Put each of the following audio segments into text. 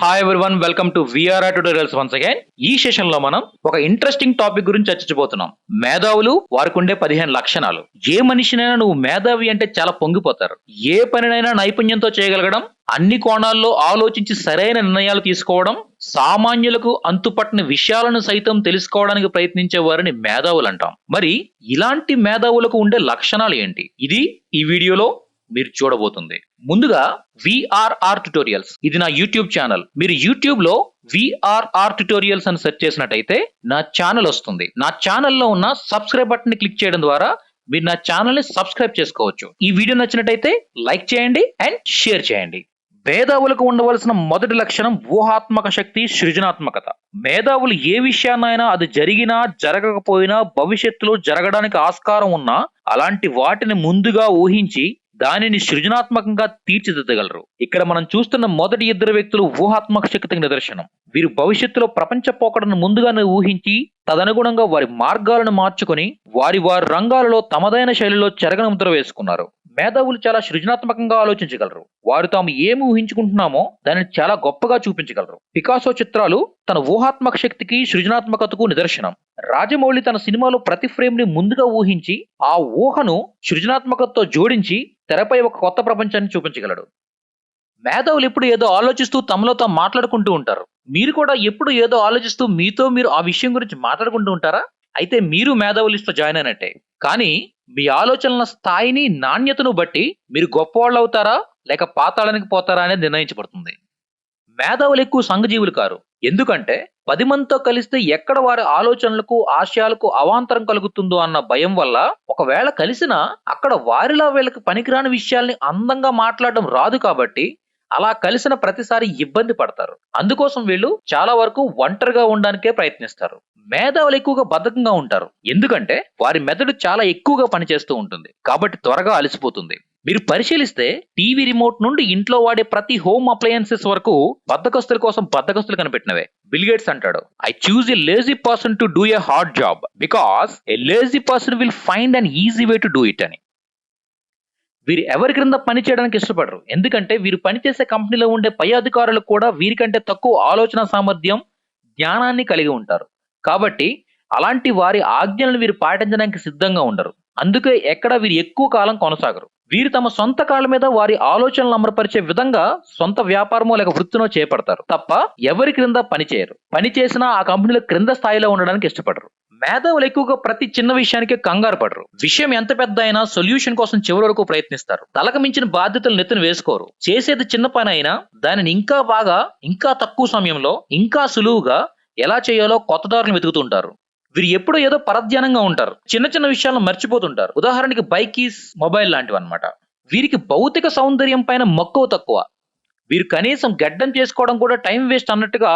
Hi one welcome to VRR tutorials once again ఈ సెషన్లో మనం ఒక ఇంట్రెస్టింగ్ టాపిక్ గురించి చర్చించబోతున్నాం. మేధావులు వారికి ఉండే పదిహేను లక్షణాలు. ఏ మనిషినైనా నువ్వు మేధావి అంటే చాలా పొంగిపోతారు. ఏ పనినైనా నైపుణ్యంతో చేయగలగడం అన్ని కోణాల్లో ఆలోచించి సరైన నిర్ణయాలు తీసుకోవడం సామాన్యులకు అంతుపట్టని విషయాలను సైతం తెలుసుకోవడానికి ప్రయత్నించే వారిని మేధావులు అంటాం మరి ఇలాంటి మేధావులకు ఉండే లక్షణాలు ఏంటి? ఇది ఈ వీడియోలో మీరు చూడబోతుంది. ముందుగా విఆర్ఆర్ ట్యుటోరియల్స్ ఇది నా యూట్యూబ్ ఛానల్ మీరు యూట్యూబ్లో విఆర్ఆర్ ట్యుటోరియల్స్ అని సెర్చ్ చేసినట్టయితే నా ఛానల్ వస్తుంది. నా ఛానల్లో ఉన్న సబ్స్క్రైబ్ బటన్ని క్లిక్ చేయడం ద్వారా మీరు నా ఛానల్ని సబ్స్క్రైబ్ చేసుకోవచ్చు. ఈ వీడియో నచ్చినట్టయితే లైక్ చేయండి అండ్ షేర్ చేయండి. మేధావులకు ఉండవలసిన మొదటి లక్షణం ఊహాత్మక శక్తి సృజనాత్మకత. మేధావులు ఏ విషయాన్నైనా అది జరిగినా జరగకపోయినా భవిష్యత్తులో జరగడానికి ఆస్కారం ఉన్నా అలాంటి వాటిని ముందుగా ఊహించి దానిని సృజనాత్మకంగా తీర్చిదిద్దగలరు. ఇక్కడ మనం చూస్తున్న మొదటి ఇద్దరు వ్యక్తులు ఊహాత్మక శక్తికి నిదర్శనం. వీరు భవిష్యత్తులో ప్రపంచ పోకడను ముందుగానే ఊహించి తదనుగుణంగా వారి మార్గాలను మార్చుకొని వారి వారి రంగాలలో తమదైన శైలిలో చెరగన ముద్ర వేసుకున్నారు. మేధావులు చాలా సృజనాత్మకంగా ఆలోచించగలరు. వారు తాము ఏమి ఊహించుకుంటున్నామో దానిని చాలా గొప్పగా చూపించగలరు. పికాసో చిత్రాలు తన ఊహాత్మక శక్తికి సృజనాత్మకతకు నిదర్శనం. రాజమౌళి తన సినిమాలో ప్రతి ఫ్రేమ్ని ముందుగా ఊహించి ఆ ఊహను సృజనాత్మకతతో జోడించి తెరపై ఒక కొత్త ప్రపంచాన్ని చూపించగలడు. మేధావులు ఎప్పుడు ఏదో ఆలోచిస్తూ తమలో తాము మాట్లాడుకుంటూ ఉంటారు. మీరు కూడా ఎప్పుడు ఏదో ఆలోచిస్తూ మీతో మీరు ఆ విషయం గురించి మాట్లాడుకుంటూ ఉంటారా? అయితే మీరు మేధావులు లిస్ట్లో జాయిన్ అయినట్టే. కానీ మీ ఆలోచనల స్థాయిని నాణ్యతను బట్టి మీరు గొప్పవాళ్ళు అవుతారా? లేక పాతాళానికి పోతారా అనేది నిర్ణయించబడుతుంది. మేధావులు ఎక్కువ సంఘజీవులు కారు. ఎందుకంటే పది మందితో కలిస్తే ఎక్కడ వారి ఆలోచనలకు ఆశయాలకు అవాంతరం కలుగుతుందో అన్న భయం వల్ల ఒకవేళ కలిసినా అక్కడ వారిలా వీళ్ళకి పనికిరాని విషయాల్ని అందంగా మాట్లాడడం రాదు కాబట్టి అలా కలిసిన ప్రతిసారి ఇబ్బంది పడతారు. అందుకోసం వీళ్ళు చాలా వరకు ఒంటరిగా ఉండడానికే ప్రయత్నిస్తారు. మేధావులు ఎక్కువగా బద్ధకంగా ఉంటారు. ఎందుకంటే వారి మెదడు చాలా ఎక్కువగా పనిచేస్తూ ఉంటుంది. కాబట్టి త్వరగా అలసిపోతుంది. మీరు పరిశీలిస్తే టీవీ రిమోట్ నుండి ఇంట్లో వాడే ప్రతి హోమ్ అప్లయన్సెస్ వరకు బద్దకస్తుల కోసం బద్దకస్తులు కనిపెట్టినవే. బిల్గేట్స్ అంటాడు. I choose a lazy person to do a hard job because a lazy person will find an easy way to do it అని. వీరు ఎవరి క్రింద పని చేయడానికి ఇష్టపడరు. ఎందుకంటే వీరు పనిచేసే కంపెనీలో ఉండే పై అధికారులు కూడా వీరికంటే తక్కువ ఆలోచన సామర్థ్యం జ్ఞానాన్ని కలిగి ఉంటారు. కాబట్టి అలాంటి వారి ఆజ్ఞలను వీరు పాటించడానికి సిద్ధంగా ఉండరు. అందుకే ఎక్కడ వీరు ఎక్కువ కాలం కొనసాగరు. వీరు తమ సొంత కాళ్ళ మీద వారి ఆలోచనలు అమరపరిచే విధంగా సొంత వ్యాపారమో లేక వృత్తినో చేపడతారు. తప్ప ఎవరి క్రింద పని చేయరు. పని చేసినా ఆ కంపెనీలో క్రింద స్థాయిలో ఉండడానికి ఇష్టపడరు. మేధావులు ఎక్కువగా ప్రతి చిన్న విషయానికి కంగారు పడరు. విషయం ఎంత పెద్ద అయినా సొల్యూషన్ కోసం చివరి వరకు ప్రయత్నిస్తారు. తలకు మించిన బాధ్యతలు నెత్తిన వేసుకోరు. చేసేది చిన్న పని అయినా దానిని ఇంకా బాగా ఇంకా తక్కువ సమయంలో ఇంకా సులువుగా ఎలా చేయాలో కొత్త దారులు వెతుకుతుంటారు వీరు ఎప్పుడూ ఏదో పరధ్యానంగా ఉంటారు. చిన్న చిన్న విషయాలను మర్చిపోతుంటారు. ఉదాహరణకి బైకీస్ మొబైల్ లాంటివి అనమాట వీరికి భౌతిక సౌందర్యం పైన మక్కువ తక్కువ. వీరు కనీసం గడ్డం చేసుకోవడం కూడా టైం వేస్ట్ అన్నట్టుగా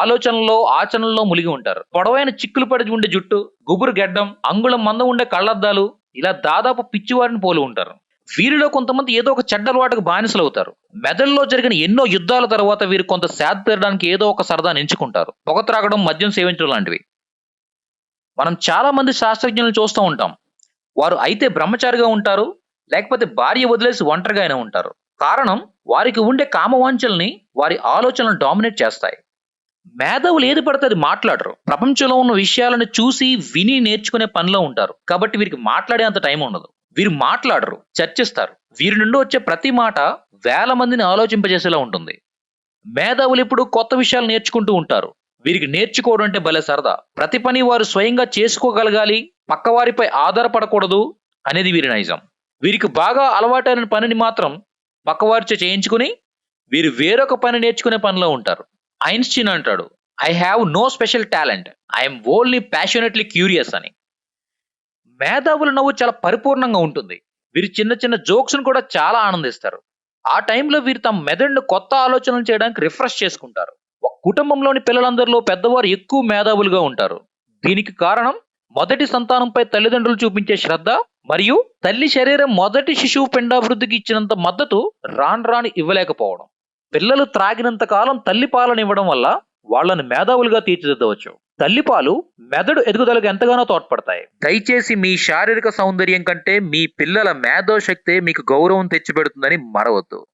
ఆలోచనలో ఆచరణలో మునిగి ఉంటారు. పొడవైన చిక్కులు పడి ఉండే జుట్టు గుబురు గడ్డం అంగుళం మందం ఉండే కళ్ళద్దాలు ఇలా దాదాపు పిచ్చివారిని పోలి ఉంటారు. వీరిలో కొంతమంది ఏదో ఒక చెడ్డ అలవాటుకు బానిసలు అవుతారు మెదడులో జరిగిన ఎన్నో యుద్ధాల తర్వాత వీరు కొంత శాద తీరడానికి ఏదో ఒక సరదాని ఎంచుకుంటారు. పొగ త్రాగడం మద్యం సేవించడం లాంటివి. మనం చాలా మంది శాస్త్రజ్ఞులను చూస్తూ ఉంటాం. వారు అయితే బ్రహ్మచారిగా ఉంటారు లేకపోతే భార్య వదిలేసి ఒంటరిగా అయినా ఉంటారు. కారణం వారికి ఉండే కామవాంఛల్ని వారి ఆలోచనలు డామినేట్ చేస్తాయి. మేధావులు ఏది పడితే అది మాట్లాడరు. ప్రపంచంలో ఉన్న విషయాలను చూసి విని నేర్చుకునే పనిలో ఉంటారు. కాబట్టి వీరికి మాట్లాడే అంత టైం ఉండదు. వీరు మాట్లాడరు చర్చిస్తారు. వీరి నుండి వచ్చే ప్రతి మాట వేల మందిని ఆలోచింపజేసేలా ఉంటుంది. మేధావులు ఎప్పుడు కొత్త విషయాలు నేర్చుకుంటూ ఉంటారు. వీరికి నేర్చుకోవడం అంటే భలే సరదా. ప్రతి పని వారు స్వయంగా చేసుకోగలగాలి పక్కవారిపై ఆధారపడకూడదు అనేది వీరి నైజం. వీరికి బాగా అలవాటైన పనిని మాత్రం పక్కవారిచే చేయించుకుని వీరు వేరొక పని నేర్చుకునే పనిలో ఉంటారు. ఐన్స్టీన్ అంటాడు I have no special talent I'm only passionately curious అని. మేధావుల నవ్వు చాలా పరిపూర్ణంగా ఉంటుంది. వీరు చిన్న చిన్న జోక్స్ను కూడా చాలా ఆనందిస్తారు. ఆ టైంలో వీరు తమ మెదడును కొత్త ఆలోచనలు చేయడానికి రిఫ్రెష్ చేసుకుంటారు. కుటుంబంలోని పిల్లలందరిలో పెద్దవారు ఎక్కువ మేధావులుగా ఉంటారు. దీనికి కారణం మొదటి సంతానంపై తల్లిదండ్రులు చూపించే శ్రద్ధ మరియు తల్లి శరీరం మొదటి శిశువు పిండాభివృద్ధికి ఇచ్చినంత మద్దతు రాను రాను ఇవ్వలేకపోవడం. పిల్లలు త్రాగినంత కాలం తల్లి పాలను ఇవ్వడం వల్ల వాళ్ళని మేధావులుగా తీర్చిదిద్దవచ్చు. తల్లిపాలు మెదడు ఎదుగుదలకు ఎంతగానో తోడ్పడతాయి. దయచేసి మీ శారీరక సౌందర్యం కంటే మీ పిల్లల మేధో శక్తే మీకు గౌరవం తెచ్చిపెడుతుందని మరవద్దు.